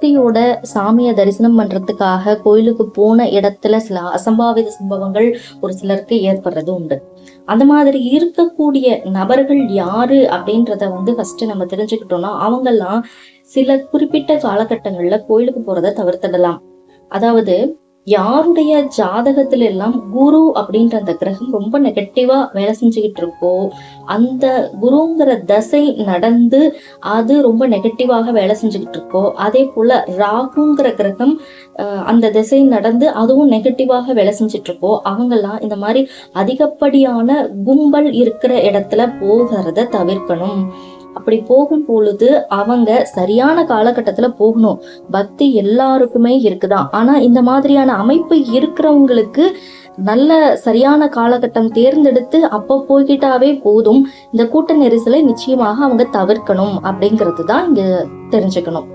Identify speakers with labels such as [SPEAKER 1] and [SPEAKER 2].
[SPEAKER 1] பக்தியோட சாமியை தரிசனம் பண்றதுக்காக கோயிலுக்கு போன இடத்துல சில அசம்பாவித சம்பவங்கள் ஒரு சிலருக்கு ஏற்படுறது உண்டு. அந்த மாதிரி இருக்கக்கூடிய நபர்கள் யாரு அப்படின்றத வந்து ஃபர்ஸ்ட் நம்ம தெரிஞ்சுக்கிட்டோம்னா அவங்கெல்லாம் சில குறிப்பிட்ட காலகட்டங்கள்ல கோயிலுக்கு போறதை தவிர்த்திடலாம். அதாவது யாருடைய ஜாதகத்துல எல்லாம் குரு அப்படின்ற அந்த கிரகம் ரொம்ப நெகட்டிவா வேலை செஞ்சுக்கிட்டு இருக்கோ அந்த குருங்கிற தசை நடந்து அது ரொம்ப நெகட்டிவாக வேலை செஞ்சுக்கிட்டு இருக்கோ அதே போல ராகுங்கிற கிரகம் அந்த திசை நடந்து அதுவும் நெகட்டிவாக வேலை செஞ்சுட்டு இருக்கோ அவங்கெல்லாம் இந்த மாதிரி அதிகப்படியான கும்பல் இருக்கிற இடத்துல போகிறத தவிர்க்கணும். அப்படி போகும் பொழுது அவங்க சரியான காலகட்டத்துல போகணும். பக்தி எல்லாருக்குமே இருக்குதான். ஆனா இந்த மாதிரியான அமைப்பு இருக்கிறவங்களுக்கு நல்ல சரியான காலகட்டம் தேர்ந்தெடுத்து அப்போ போய்கிட்டாவே போதும். இந்த கூட்ட நெரிசலை நிச்சயமாக அவங்க தவிர்க்கணும் அப்படிங்கிறது தான் இங்க தெரிஞ்சுக்கணும்.